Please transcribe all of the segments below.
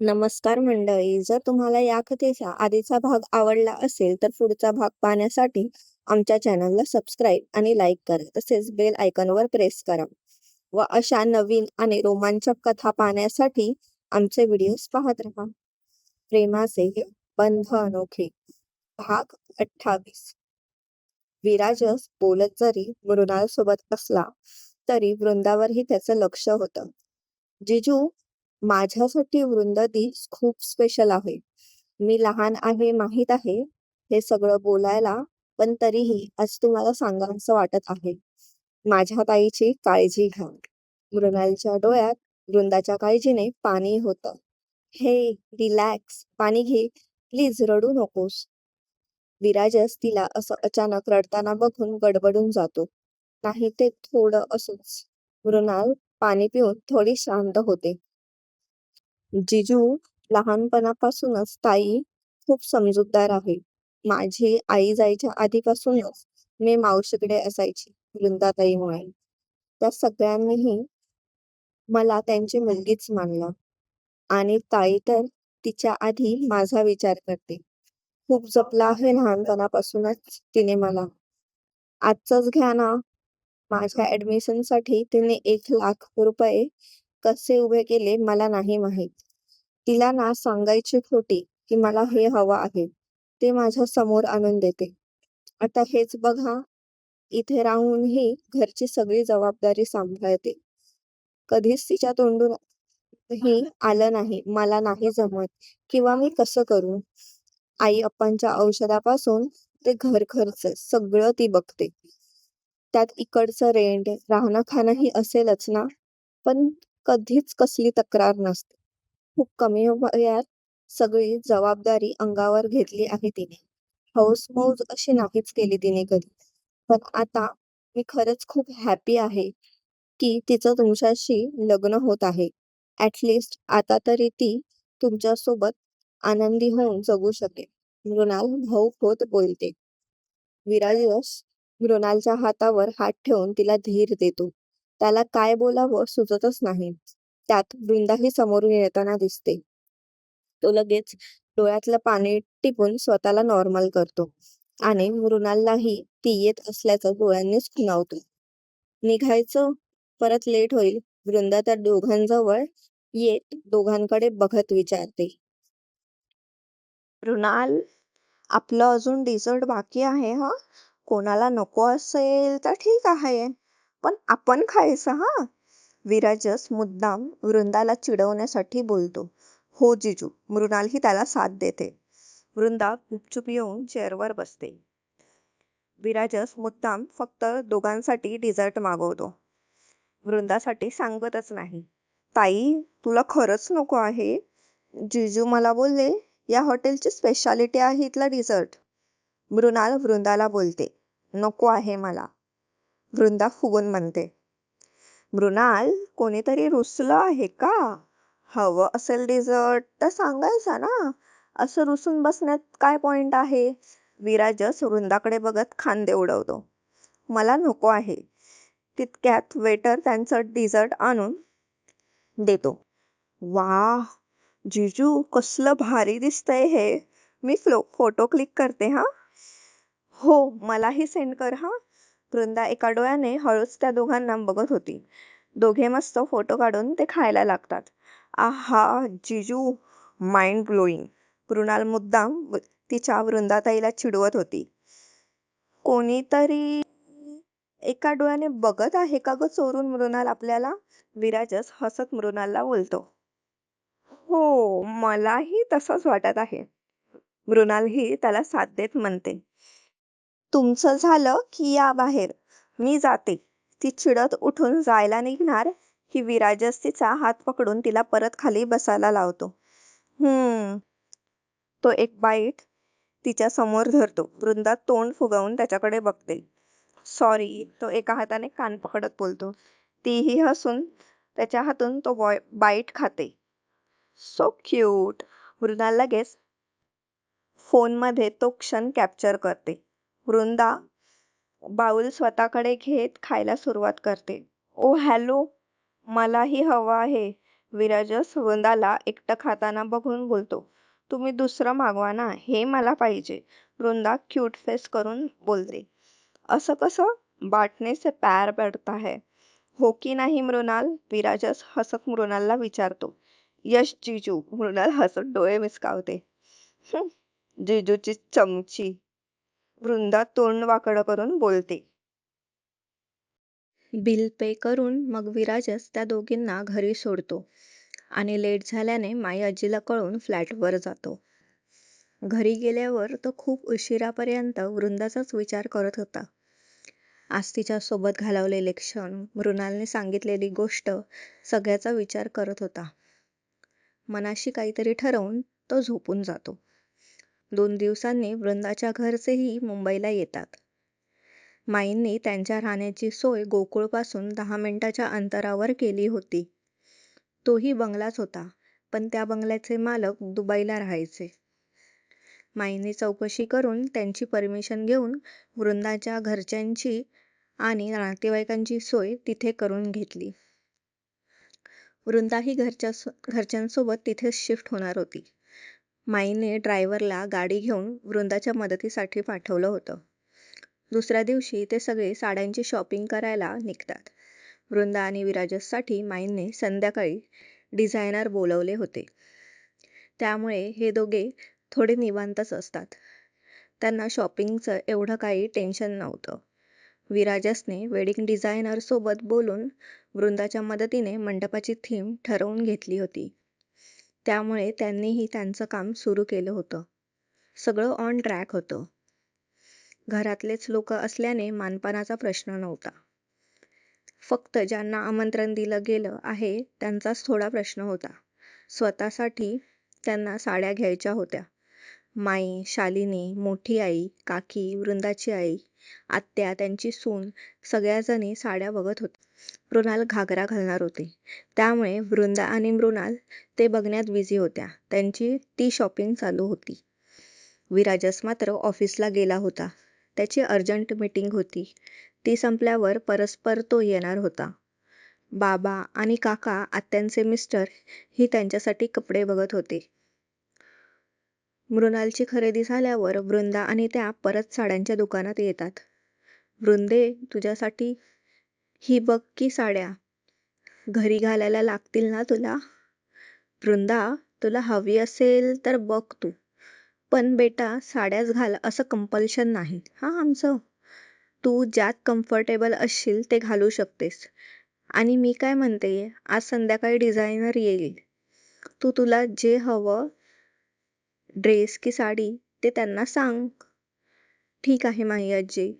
नमस्कार मंडळी. जर तुम्हाला या कथेचा आधीचा भाग आवडला असेल तर पुढचा भाग पाहण्यासाठी आमच्या चॅनलला सबस्क्राईब आणि लाईक करा. तसेच बेल आयकॉनवर प्रेस करा. व अशा नवीन आणि रोमांचक कथा पाहण्यासाठी आमचे व्हिडिओज पाहत राहा. प्रेमाचे बंध अनोखे भाग अठ्ठावीस विराजस बोलत जरी मृणाल सोबत असला तरी वृंदावरही त्याचं लक्ष होतं. जिजू माझ्यासाठी वृंदादी खूप स्पेशल आहे. मी लहान आहे माहीत आहे हे सगळं बोलायला पण तरीही आज तुम्हाला सांगावंसं वाटत आहे. माझ्या ताईची काळजी घ्या. मृणालच्या डोळ्यात वृंदाच्या काळजीने पाणी होतं. हे रिलॅक्स पाणी घे प्लीज रडू नकोस. विराजस तिला असं अचानक रडताना बघून गडबडून जातो. नाही ते थोडं असोच. मृणाल पाणी पिऊन थोडी शांत होते. जिजू लहानपणापासूनच ताई खूप समजूतदार आहे. माझी आई जायच्या आधीपासूनच मी मावशीकडे असायची वृंदाताईमुळे. त्या सगळ्यांनीही मला त्यांची मुलगीच मानलं. आणि ताई तर तिच्या आधी माझा विचार करते. खूप जपलं आहे लहानपणापासूनच तिने मला. आजचंच घ्या ना. माझ्या ऍडमिशनसाठी तिने एक लाख रुपये कसे उभे केले मला नाही माहीत. तिला ना सांगायची खोटी की मला हे हवं आहे ते माझ्यासमोर आणून देते. आता हेच बघा इथे राहूनही घरची सगळी जबाबदारी सांभाळते. कधीच तिच्या तोंडूनही आलं नाही मला नाही जमत किंवा मी कसं करू. आई अप्पांच्या औषधापासून ते घर खर्च सगळं ती बघते. त्यात इकडचं रेंट, राहणं खाणंही असेलच ना. पण कधीच कसली तक्रार नसते. खूप कमी वयात सगळी जबाबदारी अंगावर घेतली आहे तिने. हौस-मौज अशी नाहीच केली तिने कधी. पण आता मी खरंच खूप हॅपी आहे की तिचं तुमच्याशी लग्न होत आहे. ऍटलिस्ट आता तरी ती तुमच्यासोबत आनंदी होऊन जगू शकेल. मृणाल भाऊक होत बोलते. विराजस मृणालच्या हातावर हात ठेवून तिला धीर देतो. त्याला काय बोलावं सुचतच नाही. त्यात वृंदाही समोरून येताना दिसते. तो लगेच डोळ्यातलं पाणी टिपून स्वतःला नॉर्मल करतो आणि मृणाललाही ती येत असल्याचं डोळ्यांनीच खुणावतो. निघायचं? परत लेट होईल. वृंदा तर दोघांजवळ येत दोघांकडे बघत विचारते. मृणाल, आपलं अजून डिझर्ट बाकी आहे हा कोणाला नको असेल तर ठीक आहे. पण आपण खायचं हा विराजस मुद्दाम वृंदाला चिडवण्यासाठी बोलतो. हो जिजू. मृणालही त्याला साथ देते. वृंदा गुपचूप येऊन चेअरवर बसते. विराजस मुद्दाम फक्त दोघांसाठी डिझर्ट मागवतो. वृंदासाठी सांगतच नाही. ताई, तुला खरंच नको आहे? जिजू मला बोलले या हॉटेलची स्पेशालिटी आहे इथला डिझर्ट. मृणाल वृंदाला बोलते. नको आहे मला. वृंदा फुगून म्हणते. मृणाल, कोणीतरी रुसलं आहे का? हवं असेल डिझर्ट तर सांगायचा ना. असं रुसून बसण्यात काय पॉइंट आहे? विराजस वृंदाकडे बघत खांदे उडवतो. मला नको आहे. तितक्यात वेटर त्यांचं डिझर्ट आणून देतो. वा जिजू कसलं भारी दिसतंय हे. मी फ्लो फोटो क्लिक करते हां. हो मलाही सेंड कर हां. वृंदा एका डोळ्याने हळूच त्या दोघांना बघत होती. दोघे मस्त फोटो काढून ते खायला लागतात. आहा जिजू माइंड ब्लोईंग. मृणाल मुद्दाम तिच्या वृंदाताईला चिडवत होती. कोणीतरी एका डोळ्याने बघत आहे का गं चोरून मृणाल आपल्याला? विराजस हसत मृणालला बोलतो. हो मलाही तसंच वाटत आहे. मृणालही त्याला साथ देत म्हणते. तुमचं झालं की या बाहेर. मी जाते. ती चिडत उठून जायला निघणार की विराजस तिचा हात पकडून तिला परत खाली बसायला लावतो. हम्म. तो एक बाईट तिच्या समोर धरतो. वृंदा तोंड फुगवून त्याच्याकडे बघते. सॉरी. तो एका हाताने कान पकडत बोलतो. तीही हसून त्याच्या हातून तो बाईट खाते. So cute. मृणाल लगेच फोनमध्ये तो क्षण कॅप्चर करते. वृंदा बाऊल स्वतःकडे घेत खायला सुरुवात करते. ओ हॅलो. मलाही हवं आहे. विराजस वृंदाला एकटं खाताना बघून बोलतो. तुम्ही दुसरं मागवा ना हे मला पाहिजे. वृंदा क्यूट फेस करून बोलते. असं कसं? बाटने से पैर पडता है हो की नाही मृणाल? विराजस हसत मृणालला विचारतो. यश जिजू मृणाल हसत डोळे मिसकावते. जिजूची चमची. वृंदा तोंड वाकडं करून बोलते. बिल पे करून मग विराजस त्या दोघींना घरी सोडतो आणि लेट झाल्याने माई आजीला कळून फ्लॅटवर जातो. घरी गेल्यावर तो खूप उशिरापर्यंत वृंदाचाच विचार करत होता. आज तिच्या सोबत घालवलेले क्षण मृणालने सांगितलेली गोष्ट सगळ्याचा विचार करत होता. मनाशी काहीतरी ठरवून तो झोपून जातो. दोन दिवसांनी वृंदाच्या घरचेही मुंबईला येतात. माईंनी त्यांच्या राहण्याची सोय गोकुळपासून दहा मिनिटाच्या अंतरावर केली होती. तोही बंगलाच होता पण त्या बंगल्याचे मालक दुबईला राहायचे. माईंनी चौकशी करून त्यांची परमिशन घेऊन वृंदाच्या घरच्यांची आणि नातेवाईकांची सोय तिथे करून घेतली. वृंदाही घरच्या घरच्यांसोबत तिथेच शिफ्ट होणार होती. माईने ड्रायव्हरला गाडी घेऊन वृंदाच्या मदतीसाठी पाठवलं होतं. दुसऱ्या दिवशी ते सगळे साड्यांची शॉपिंग करायला निघतात. वृंदा आणि विराजससाठी माईंनी संध्याकाळी डिझायनर बोलवले होते. त्यामुळे हे दोघे थोडे निवांतच असतात. त्यांना शॉपिंगचं एवढं काही टेन्शन नव्हतं. विराजसने वेडिंग डिझायनरसोबत बोलून वृंदाच्या मदतीने मंडपाची थीम ठरवून घेतली होती. त्यामुळे त्यांनीही त्यांचं काम सुरू केलं होतं. सगळं ऑन ट्रॅक होतं. घरातलेच लोक असल्याने मानपानाचा प्रश्न नव्हता. फक्त ज्यांना आमंत्रण दिलं गेलं आहे त्यांचाच थोडा प्रश्न होता. स्वतःसाठी त्यांना साड्या घ्यायच्या होत्या. माई शालिनी मोठी आई काकी वृंदाची आई आत्या त्यांची सून सगळ्याजणी साड्या बघत होत्या. मृणाल घागरा घालणार होती. त्यामुळे वृंदा आणि मृणाल ते बघण्यात बिझी होत्या. त्यांची ती शॉपिंग चालू होती. विराजस मात्र ऑफिसला गेला होता. त्याची अर्जंट मीटिंग होती. ती संपल्यावर परस्पर तो येणार होता. बाबा आणि काका आत्यांचे मिस्टर ही त्यांच्यासाठी कपडे बघत होते. मृणालची खरेदी झाल्यावर वृंदा आणि त्या परत साड्यांच्या दुकानात येतात. वृंदे तुझ्यासाठी ही बघ की साड्या. घरी घालायला लागतील ना तुला? वृंदा तुला हवी असेल तर बघ तू. पण बेटा साड्याच घाल असं कंपल्शन नाही. हां आमचं. तू ज्यात कम्फर्टेबल असशील ते घालू शकतेस. आणि मी काय म्हणते आज संध्याकाळी डिझायनर येईल. तू तुला जे हवं ड्रेस की साडी ते त्यांना सांग. ठीक आहे माही आजी.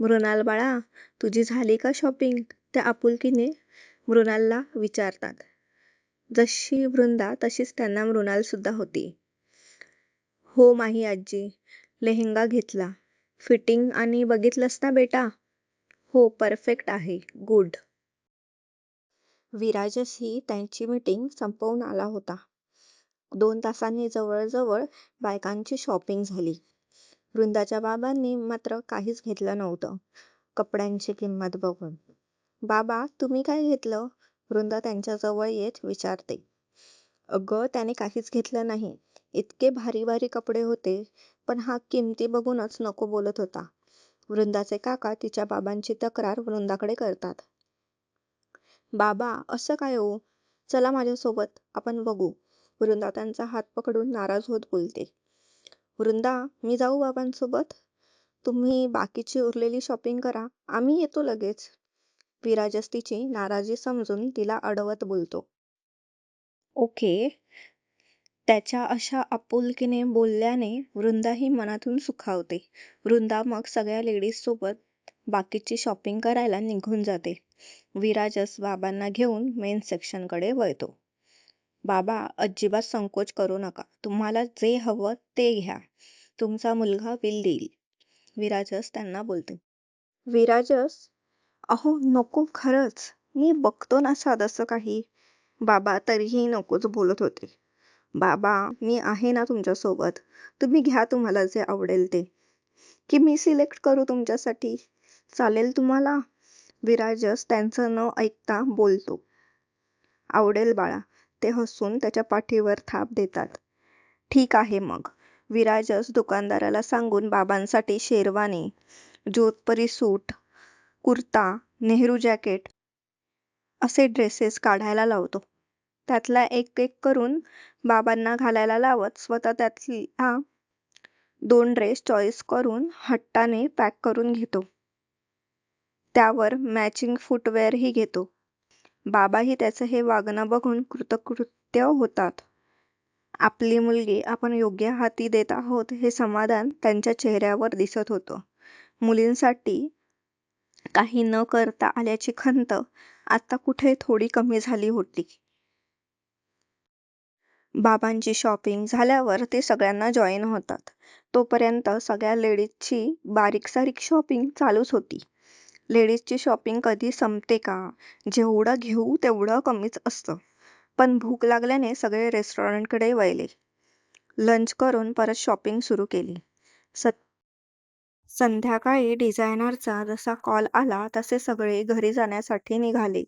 मृणाल बाळा तुझी झाली का शॉपिंग त्या आपुलकीने मृणालला विचारतात. जशी वृंदा तशीच त्यांना मृणाल सुद्धा होती. हो माही आजी लेहेंगा घेतला. फिटिंग आणि बघितलंस ना बेटा? हो परफेक्ट आहे. गुड विराजशी त्यांची मीटिंग संपवून आला होता. दोन तासांनी जवळजवळ बायकांची शॉपिंग झाली. वृंदाच्या बाबांनी मात्र काहीच घेतलं नव्हतं. कपड्यांची किंमत बघून. बाबा तुम्ही काय घेतलं? वृंदा त्यांच्याजवळ येत विचारते. अगं त्याने काहीच घेतलं नाही. इतके भारी भारी कपडे होते पण हा किमती बघूनच नको बोलत होता. वृंदाचे काका तिच्या बाबांची तक्रार वृंदाकडे करतात. बाबा असं काय हो? चला माझ्यासोबत आपण बघू. वृंदा त्यांचा हात पकडून नाराज होत बोलते. वृंदा मी जाऊ बाबांसोबत? तुम्ही बाकीची उरलेली शॉपिंग करा. आम्ही येतो लगेच. विराजस तिची नाराजी समजून तिला अडवत बोलतो. ओके. त्याच्या अशा आपुलकीने बोलल्याने वृंदाही मनातून सुखावते. वृंदा मग सगळ्या लेडीज सोबत बाकीची शॉपिंग करायला निघून जाते. विराजस बाबांना घेऊन मेन सेक्शनकडे वळतो. बाबा अजिबात संकोच करू नका. तुम्हाला जे हवं ते घ्या. तुमचा मुलगा बिल देईल विराजस त्यांना बोलते. विराजस अहो नको खरंच. मी बघतो ना साधंसं काही. बाबा तरीही नकोच बोलत होते. बाबा मी आहे ना तुमच्यासोबत. तुम्ही घ्या तुम्हाला जे आवडेल ते. की मी सिलेक्ट करू तुमच्यासाठी. चालेल तुम्हाला? विराजस त्यांचं न ऐकता बोलतो. आवडेल बाळा. ते हसून त्याच्या पाठीवर थाप देतात. ठीक आहे मग विराजस दुकानदाराला सांगून बाबांसाठी शेरवानी जोधपरी सूट कुर्ता नेहरू जॅकेट असे ड्रेसेस काढायला लावतो. त्यातला एक एक करून बाबांना घालायला लावत स्वतः त्यातला दोन ड्रेस चॉईस करून हट्टाने पॅक करून घेतो. त्यावर मॅचिंग फुटवेअरही घेतो. बाबाही त्याचं हे वागणं बघून कृतकृत्य होतात. आपली मुलगी आपण योग्य हाती देत आहोत हे समाधान त्यांच्या चेहऱ्यावर दिसत होतं. मुलींसाठी काही न करता आल्याची खंत आता कुठे थोडी कमी झाली होती. बाबांची शॉपिंग झाल्यावर ते सगळ्यांना जॉईन होतात. तोपर्यंत सगळ्या लेडीजची बारीक सारीक शॉपिंग चालूच होती. लेडीजची शॉपिंग कधी संपते का? जेवढं घेऊ तेवढं कमीच असतं. पण भूक लागल्याने सगळे रेस्टॉरंटकडे वळले. लंच करून परत शॉपिंग सुरू केली. स संध्याकाळी डिझायनरचा जसा कॉल आला तसे सगळे घरी जाण्यासाठी निघाले.